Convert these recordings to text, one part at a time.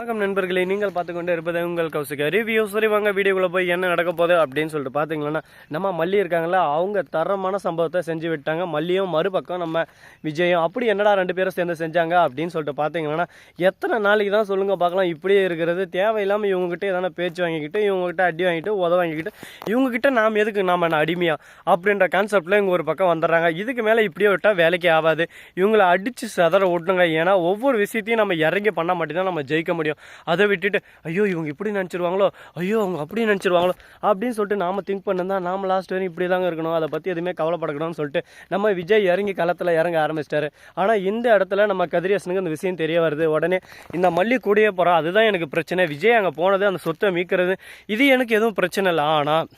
வணக்கம் நண்பர்களே நீங்கள் பார்த்து கொண்டு இருப்பது உங்கள் கௌசிக ரிவ்யூ சரி வாங்க வீடியோக்குள்ளே போய் என்ன நடக்க போகுது அப்படின்னு சொல்லிட்டு பார்த்தீங்கன்னா நம்ம மல்லி இருக்காங்களா அவங்க தரமான சம்பவத்தை செஞ்சு விட்டாங்க. மல்லியும் மறுபக்கம் நம்ம விஜயம் அப்படி என்னடா ரெண்டு பேரும் சேர்ந்து செஞ்சாங்க? அப்படின்னு சொல்லிட்டு பார்த்தீங்கன்னா எத்தனை நாளைக்கு தான் சொல்லுங்கள் பார்க்கலாம். இப்படியே இருக்கிறது. தேவையில்லாமல் இவங்ககிட்ட எதனா பேச்சு வாங்கிக்கிட்டு இவங்ககிட்ட அடி வாங்கிட்டு உத வாங்கிக்கிட்டு இவங்ககிட்ட நாம் எதுக்கு நாம் என்ன அடிமையா? அப்படின்ற கான்செப்டில் இவங்க ஒரு பக்கம் வந்துடுறாங்க. இதுக்கு மேலே இப்படியே விட்டால் வேலைக்கு ஆகாது. இவங்களை அடித்து சதற விட்டுங்க ஏன்னா ஒவ்வொரு விஷயத்தையும் நம்ம இறங்கி பண்ண மட்டும்தான் நம்ம ஜெயிக்க முடியும். அதை விட்டுட்டு ஐயோ இவங்க இப்படி நினச்சிருவாங்களோ? ஐயோ அவங்க அப்படி நினச்சிருவாங்களோ? அப்படின்னு சொல்லிட்டு நாம திங்க் பண்ணா நாம லாஸ்ட் வரையும் இப்படி தாங்க இருக்கணும். அதை பற்றி எதுவுமே கவலைப்படக்கணும்னு சொல்லிட்டு நம்ம விஜய் இறங்கி களத்தில் இறங்க ஆரம்பிச்சிட்டாரு. ஆனால் இந்த இடத்துல நம்ம கதிரியசனுக்கு அந்த விஷயம் தெரிய வருது. உடனே இந்த மல்லி கூடிய போகிறோம் அதுதான் எனக்கு பிரச்சனை. விஜய் அங்கே போனது அந்த சொத்தை மீட்கிறது. இது எனக்கு எதுவும் பிரச்சனை இல்லை. ஆனால்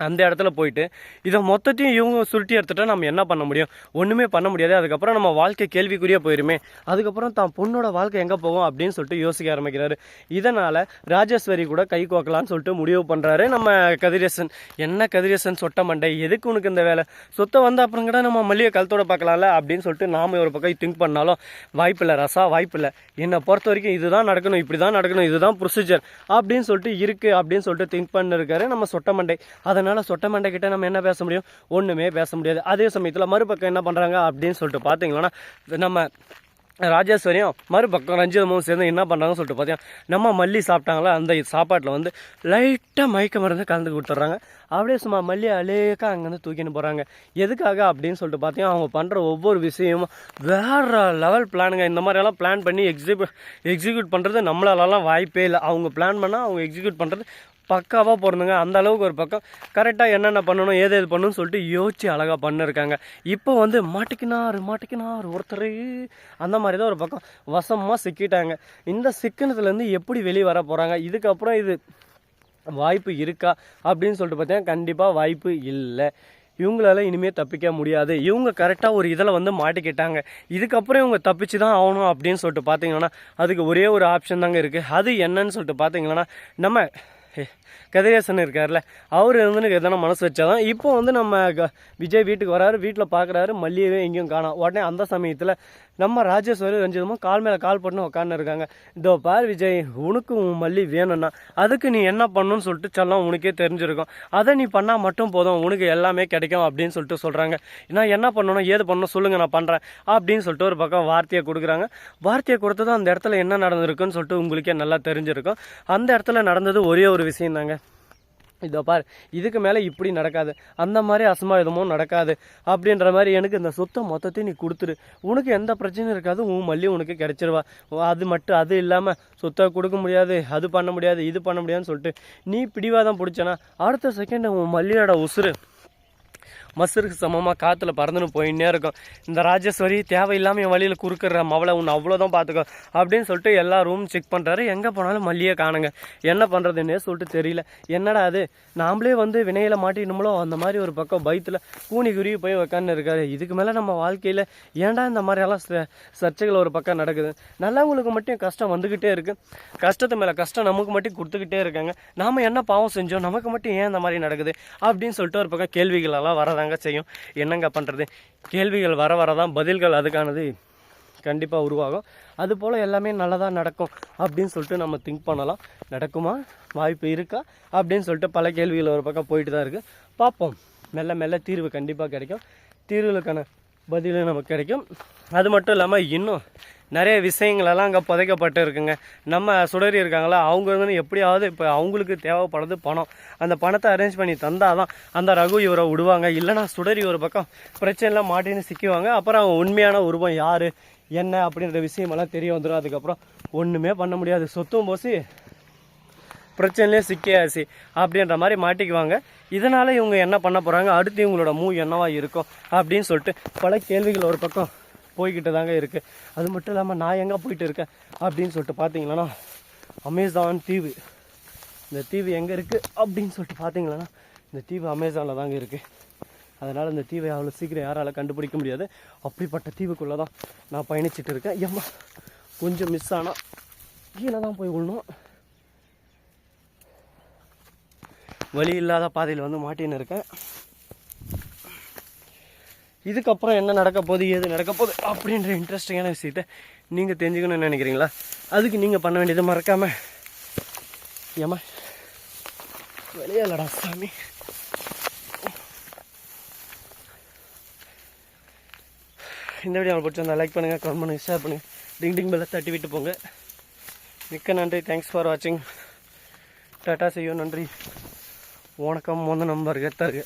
அந்த இடத்துல போயிட்டு இதை மொத்தத்தையும் இவங்க சுருட்டி எடுத்துட்டா நம்ம என்ன பண்ண முடியும்? ஒன்றுமே பண்ண முடியாது. அதுக்கப்புறம் நம்ம வாழ்க்கை கேள்விக்குரிய போயிருமே. அதுக்கப்புறம் தான் பொண்ணோட வாழ்க்கை எங்கே போகும் அப்படின்னு சொல்லிட்டு யோசிக்க ஆரம்பிக்கிறாரு. இதனால் ராஜேஸ்வரி கூட கை கோக்கலான்னு சொல்லிட்டு முடிவு பண்ணுறாரு நம்ம கதிரேசன். என்ன கதிரேசன் சொட்ட மண்டை? எதுக்கு உனக்கு இந்த வேலை? சொத்தை வந்த அப்புறம் கூட நம்ம மல்லிகை கழுத்தோட பார்க்கலாம்ல அப்படின்னு சொல்லிட்டு நாம் ஒரு பக்கம் திங்க் பண்ணாலும் வாய்ப்பில்லை ரசா வாய்ப்பில்லை. என்னை பொறுத்த வரைக்கும் இதுதான் நடக்கணும் இப்படி தான் நடக்கணும் இதுதான் ப்ரொசீஜர் அப்படின்னு சொல்லிட்டு இருக்குது அப்படின்னு சொல்லிட்டு திங்க் பண்ணிருக்காரு நம்ம சொட்ட மண்டை. அதனால் சொட்ட மண்டை கிட்ட நம்ம என்ன பேச முடியும்? ஒன்றுமே பேச முடியாது. அதே சமயத்தில் மறுபக்கம் என்ன பண்ணுறாங்க அப்படின்னு சொல்லிட்டு பார்த்தீங்கன்னா நம்ம ராஜேஸ்வரியும் மறுபக்கம் ரஞ்சிதமும் சேர்ந்து என்ன பண்ணுறாங்கன்னு சொல்லிட்டு பார்த்தீங்கன்னா நம்ம மல்லி சாப்பிட்டாங்களா? அந்த சாப்பாட்டில் வந்து லைட்டாக மயக்க மருந்து கலந்து கொடுத்துட்றாங்க. அப்படியே சும்மா மல்லி அலேக்கா அங்கேருந்து தூக்கின்னு போகிறாங்க எதுக்காக அப்படின்னு சொல்லிட்டு பார்த்தீங்கன்னா அவங்க பண்ணுற ஒவ்வொரு விஷயமும் வேற லெவல் பிளானுங்க இந்த மாதிரியெல்லாம் பிளான் பண்ணி எக்ஸிக்யூட் எக்ஸிக்யூட் பண்ணுறது நம்மளாலலாம் வாய்ப்பே இல்லை. அவங்க பிளான் பண்ணால் அவங்க எக்ஸிக்யூட் பண்ணுறது பக்காவாக பிறந்துங்க அந்த அளவுக்கு ஒரு பக்கம். கரெக்டாக என்னென்ன பண்ணணும் ஏது எது பண்ணணும்னு சொல்லிட்டு யோசிச்சு அழகாக பண்ணிருக்காங்க. இப்போ வந்து மாட்டிக்கினார் மாட்டிக்கினார் ஒருத்தர். அந்த மாதிரி தான் ஒரு பக்கம். வசமாக சிக்கிட்டாங்க. இந்த சிக்கினத்துலேருந்து எப்படி வெளியே வர போகிறாங்க இதுக்கப்புறம் இது வாய்ப்பு இருக்கா? அப்படின்னு சொல்லிட்டு பார்த்தீங்கன்னா கண்டிப்பாக வாய்ப்பு இல்லை. இவங்களால இனிமேல் தப்பிக்க முடியாது. இவங்க கரெக்டாக ஒரு இதில் வந்து மாட்டிக்கிட்டாங்க. இதுக்கப்புறம் இவங்க தப்பிச்சு தான் ஆகணும் அப்படின்னு சொல்லிட்டு பார்த்தீங்கன்னா அதுக்கு ஒரே ஒரு ஆப்ஷன் தாங்க இருக்குது அது என்னன்னு சொல்லிட்டு பார்த்தீங்கன்னா நம்ம கதிரேசன் இருக்கார்ல அவர் இருந்துன்னு எதனா மனசு வச்சாதான். இப்போ வந்து நம்ம க- விஜய் வீட்டுக்கு வராரு வீட்டில் பார்க்குறாரு மல்லியவே எங்கேயும் காணோம் உடனே அந்த சமயத்தில் நம்ம ராஜேஸ்வரி ரஞ்சிதமும் கால் மேலே கால் பண்ணி உட்காந்து இருக்காங்க. இதோ பார் விஜய் உனக்கு உன் மல்லி வேணும்னா அதுக்கு நீ என்ன பண்ணணும்னு சொல்லிட்டு சொல்லாம் உனக்கே தெரிஞ்சிருக்கும். அதை நீ பண்ணால் மட்டும் போதும் உனக்கு எல்லாமே கிடைக்கும் அப்படின்னு சொல்லிட்டு சொல்கிறாங்க நான் என்ன பண்ணணும் ஏது பண்ணணும் சொல்லுங்கள் நான் பண்ணுறேன் அப்படின்னு சொல்லிட்டு ஒரு பக்கம் வார்த்தையை கொடுக்குறாங்க. வார்த்தையை கொடுத்ததும் அந்த இடத்துல என்ன நடந்திருக்குன்னு சொல்லிட்டு உங்களுக்கே நல்லா தெரிஞ்சிருக்கும். அந்த இடத்துல நடந்தது ஒரே ஒரு விஷயம் தாங்க இதோ பார் இதுக்கு மேலே இப்படி நடக்காது. அந்த மாதிரி அசம்பாவிதமும் நடக்காது. அப்படின்ற மாதிரி எனக்கு இந்த சொத்தை மொத்தத்தையும் நீ கொடுத்துரு. உனக்கு எந்த பிரச்சனையும் இருக்காது உன் மல்லி உனக்கு கிடைச்சிருவா. அது மட்டும் அது இல்லாமல் சொத்தை கொடுக்க முடியாது அது பண்ண முடியாது இது பண்ண முடியாதுன்னு சொல்லிட்டு நீ பிடிவாதம் பிடிச்சனா அடுத்த செகண்ட் உன் மல்லியோட உசுறு. மசருக்கு சமமாக காற்றுல பறந்துன்னு போயின்னே இருக்கும். இந்த ராஜேஸ்வரி தேவையில்லாமல் என் வழியில் குறுக்கிற மவளை உன்னை அவ்வளோதான் பார்த்துக்கோ அப்படின்னு சொல்லிட்டு எல்லா ரூம் செக் பண்ணுறாரு எங்கே போனாலும் மல்லியை காணுங்க. என்ன பண்ணுறதுன்னே சொல்லிட்டு தெரியல. என்னடா அது? நாமளே வந்து வினையில் மாட்டினோம்ளோ அந்த மாதிரி ஒரு பக்கம் பயத்தில் கூனி குருவி போய் உக்காந்து இருக்காரு. இதுக்கு மேலே நம்ம வாழ்க்கையில் ஏன்டா இந்த மாதிரியெல்லாம் ச- சர்ச்சைகள் ஒரு பக்கம் நடக்குது? நல்லவங்களுக்கு மட்டும் கஷ்டம் வந்துக்கிட்டே இருக்குது கஷ்டத்து மேலே கஷ்டம் நமக்கு மட்டும் கொடுத்துக்கிட்டே இருக்காங்க. நாம் என்ன பாவம் செஞ்சோம்? நமக்கு மட்டும் ஏன் இந்த மாதிரி நடக்குது? அப்படின்னு சொல்லிட்டு ஒரு பக்கம் கேள்விகளெல்லாம் வரதாங்க தாங்க செய்யும். என்னங்க பண்ணுறது கேள்விகள் வர வர தான் பதில்கள் அதுக்கானது கண்டிப்பாக உருவாகும். அது போல் எல்லாமே நல்லதாக நடக்கும் அப்படின்னு சொல்லிட்டு நம்ம திங்க் பண்ணலாம். நடக்குமா? வாய்ப்பு இருக்கா? அப்படின்னு சொல்லிட்டு பல கேள்விகள் ஒரு பக்கம் போயிட்டு தான் இருக்குது பார்ப்போம். மெல்ல மெல்ல தீர்வு கண்டிப்பாக கிடைக்கும். தீர்வுகளுக்கான பதிலும் நமக்கு கிடைக்கும். அது மட்டும் இல்லாமல் இன்னும் நிறைய விஷயங்களெல்லாம் அங்கே புதைக்கப்பட்டு இருக்குங்க நம்ம சுடரி இருக்காங்களா அவங்க வந்து எப்படியாவது இப்போ அவங்களுக்கு தேவைப்படுறது பணம். அந்த பணத்தை அரேஞ்ச் பண்ணி தந்தாதான் அந்த ரகு இவரை விடுவாங்க. இல்லைன்னா சுடரி ஒரு பக்கம் பிரச்சனைலாம் மாட்டின்னு சிக்குவாங்க. அப்புறம் அவங்க உண்மையான உருவம் யார் என்ன அப்படின்ற விஷயமெல்லாம் தெரிய வந்துடும் அதுக்கப்புறம் ஒன்றுமே பண்ண முடியாது. சொத்தும் போசி பிரச்சனையிலே சிக்கியாச்சு அப்படின்ற மாதிரி மாட்டிக்குவாங்க. இதனால் இவங்க என்ன பண்ண போகிறாங்க அடுத்து இவங்களோட மூவ் என்னவாக இருக்கும் அப்படின்னு சொல்லிட்டு பல கேள்விகள் ஒரு பக்கம் போய்கிட்டு தாங்க இருக்குது அது மட்டும் இல்லாமல் நான் எங்கே போயிட்டு இருக்கேன் அப்படின்னு சொல்லிட்டு பார்த்தீங்கன்னா அமேசான் தீவு. இந்த தீவு எங்கே இருக்குது அப்படின்னு சொல்லிட்டு பார்த்தீங்கன்னா இந்த தீவு அமேசானில் தாங்க இருக்குது அதனால் இந்த தீவை அவ்வளோ சீக்கிரம் யாரால் கண்டுபிடிக்க முடியாது. அப்படிப்பட்ட தீவுக்குள்ளே தான் நான் பயணிச்சிட்டு இருக்கேன். ஏம்மா கொஞ்சம் மிஸ் ஆனால் கீழே தான் போய் விடணும் வழி இல்லாத பாதையில் வந்து மாட்டின்னு இருக்கேன். இதுக்கப்புறம் என்ன நடக்க போகுது எது நடக்க போகுது அப்படின்ற இன்ட்ரெஸ்டிங்கான விஷயத்த நீங்கள் தெரிஞ்சுக்கணும்னு நினைக்கிறீங்களா? அதுக்கு நீங்கள் பண்ண வேண்டியது மறக்காம. ஏமா வெளியலடா சாமி. இந்த வீடியோ உங்களுக்கு பிடிச்சிருந்தா லைக் பண்ணுங்கள் கமெண்ட் பண்ணுங்கள் ஷேர் பண்ணுங்கள் டிங் டிங் பெல்லை தட்டி விட்டு போங்க. மிக்க நன்றி. தேங்க்ஸ் ஃபார் வாட்சிங் டாட்டா செய்யும் நன்றி. வணக்கம். மொந்த நம்பர் கெத்தாக